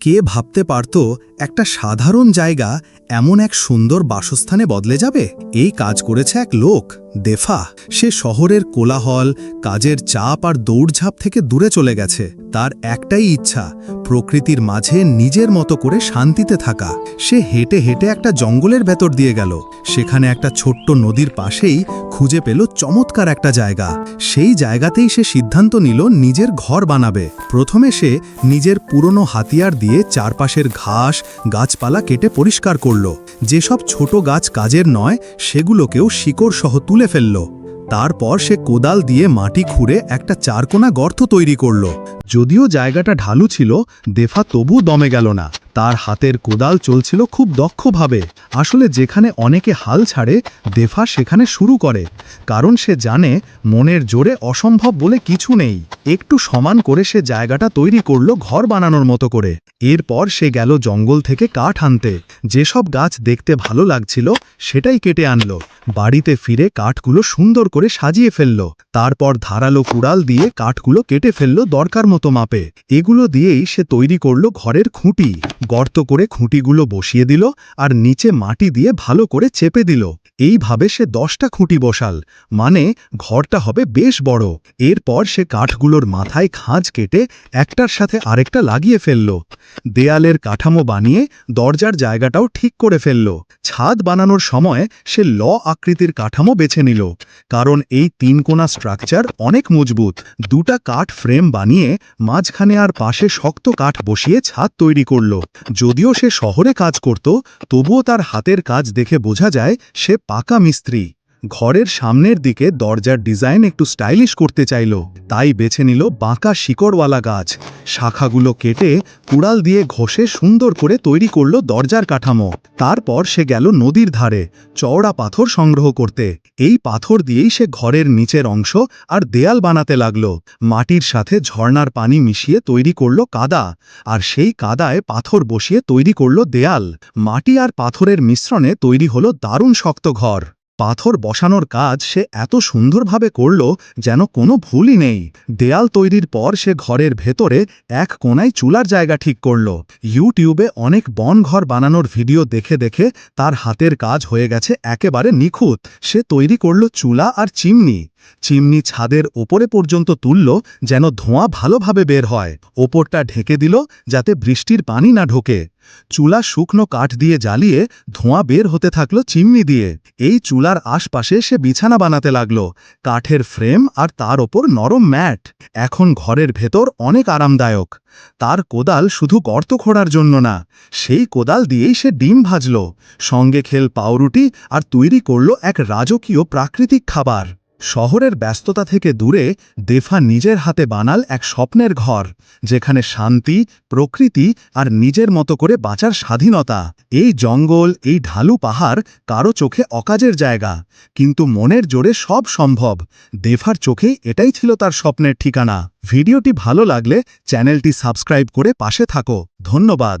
কে ভাবতে পারত একটা সাধারণ জায়গা এমন এক সুন্দর বাসস্থানে বদলে যাবে? এই কাজ করেছে এক লোক। দেফা, সে শহরের কোলাহল, কাজের চাপ আর দৌড়ঝাঁপ থেকে দূরে চলে গেছে। তার একটাই ইচ্ছা, প্রকৃতির মাঝে নিজের মতো করে শান্তিতে থাকা। সে হেঁটে হেঁটে একটা জঙ্গলের ভেতর দিয়ে গেল। সেখানে একটা ছোট্ট নদীর পাশেই খুঁজে পেল চমৎকার একটা জায়গা। সেই জায়গাতেই সে সিদ্ধান্ত নিল নিজের ঘর বানাবে। প্রথমে সে নিজের পুরনো হাতিয়ার দিয়ে চারপাশের ঘাস, গাছপালা কেটে পরিষ্কার করল। যেসব ছোট গাছ কাজের নয়, সেগুলোকেও শিকড় সহ তুলে ফেলল। তারপর সে কোদাল দিয়ে মাটি খুঁড়ে একটা চারকোনা গর্ত তৈরি করল। যদিও জায়গাটা ঢালু ছিল, দেফা তবু দমে গেল না। তার হাতের কোদাল চলছিল খুব দক্ষভাবে। আসলে যেখানে অনেকে হাল ছাড়ে, দেফা সেখানে শুরু করে। কারণ সে জানে, মনের জোরে অসম্ভব বলে কিছু নেই। একটু সমান করে সে জায়গাটা তৈরি করল ঘর বানানোর মতো করে। এরপর সে গেল জঙ্গল থেকে কাঠ আনতে। যেসব গাছ দেখতে ভালো লাগছিল, সেটাই কেটে আনলো। বাড়িতে ফিরে কাঠগুলো সুন্দর করে সাজিয়ে ফেলল। তারপর ধারালো কুড়াল দিয়ে কাঠগুলো কেটে ফেলল দরকার মতো মাপে। এগুলো দিয়েই সে তৈরি করল ঘরের খুঁটি। গর্ত করে খুঁটিগুলো বসিয়ে দিল আর নিচে মাটি দিয়ে ভালো করে চেপে দিল। এইভাবে সে দশটা খুঁটি বসাল। মানে ঘরটা হবে বেশ বড়। এরপর সে কাঠগুলোর মাথায় খাঁজ কেটে একটার সাথে আরেকটা লাগিয়ে ফেলল। দেয়ালের কাঠামো বানিয়ে দরজার জায়গাটাও ঠিক করে ফেলল। ছাদ বানানোর সময় সে ল আকৃতির কাঠামো বেছে নিল। কারণ এই তিনকোনা স্ট্রাকচার অনেক মজবুত। দুটা কাঠ ফ্রেম বানিয়ে মাঝখানে আর পাশে শক্ত কাঠ বসিয়ে ছাদ তৈরি করল। যদিও সে শহরে কাজ করত, তবুও তার হাতের কাজ দেখে বোঝা যায় সে পাকা মিস্ত্রি। ঘরের সামনের দিকে দরজার ডিজাইন একটু স্টাইলিশ করতে চাইল, তাই বেছে নিল বাঁকা শিকড়ওয়ালা গাছ। শাখাগুলো কেটে কুড়াল দিয়ে ঘষে সুন্দর করে তৈরি করল দরজার কাঠামো। তারপর সে গেল নদীর ধারে চওড়া পাথর সংগ্রহ করতে। এই পাথর দিয়েই সে ঘরের নিচের অংশ আর দেয়াল বানাতে লাগল। মাটির সাথে ঝর্ণার পানি মিশিয়ে তৈরি করল কাদা, আর সেই কাদায় পাথর বসিয়ে তৈরি করল দেয়াল। মাটি আর পাথরের মিশ্রণে তৈরি হলো দারুণ শক্ত ঘর। পাথর বসানোর কাজ সে এত সুন্দরভাবে করল যেন কোনো ভুলই নেই। দেয়াল তৈরির পর সে ঘরের ভেতরে এক কোনায় চুলার জায়গা ঠিক করল। ইউটিউবে অনেক বনঘর বানানোর ভিডিও দেখে দেখে তার হাতের কাজ হয়ে গেছে একেবারে নিখুঁত। সে তৈরি করল চুলা আর চিমনি। চিমনি ছাদের ওপরে পর্যন্ত তুলল যেন ধোঁয়া ভালোভাবে বের হয়। ওপরটা ঢেকে দিল যাতে বৃষ্টির পানি না ঢোকে। চুলা শুকনো কাঠ দিয়ে জ্বালিয়ে ধোঁয়া বের হতে থাকল চিমনি দিয়ে। এই চুলার আশপাশে সে বিছানা বানাতে লাগল। কাঠের ফ্রেম আর তার ওপর নরম ম্যাট। এখন ঘরের ভেতর অনেক আরামদায়ক। তার কোদাল শুধু গর্ত খোঁড়ার জন্য না, সেই কোদাল দিয়েই সে ডিম ভাজল। সঙ্গে খেল পাউরুটি আর তৈরি করল এক রাজকীয় প্রাকৃতিক খাবার। শহরের ব্যস্ততা থেকে দূরে দেফা নিজের হাতে বানাল এক স্বপ্নের ঘর, যেখানে শান্তি, প্রকৃতি আর নিজের মতো করে বাঁচার স্বাধীনতা। এই জঙ্গল, এই ঢালু পাহাড় কারও চোখে অকাজের জায়গা, কিন্তু মনের জোরে সব সম্ভব। দেফার চোখেই এটাই ছিল তার স্বপ্নের ঠিকানা। ভিডিওটি ভালো লাগলে চ্যানেলটি সাবস্ক্রাইব করে পাশে থাকো। ধন্যবাদ।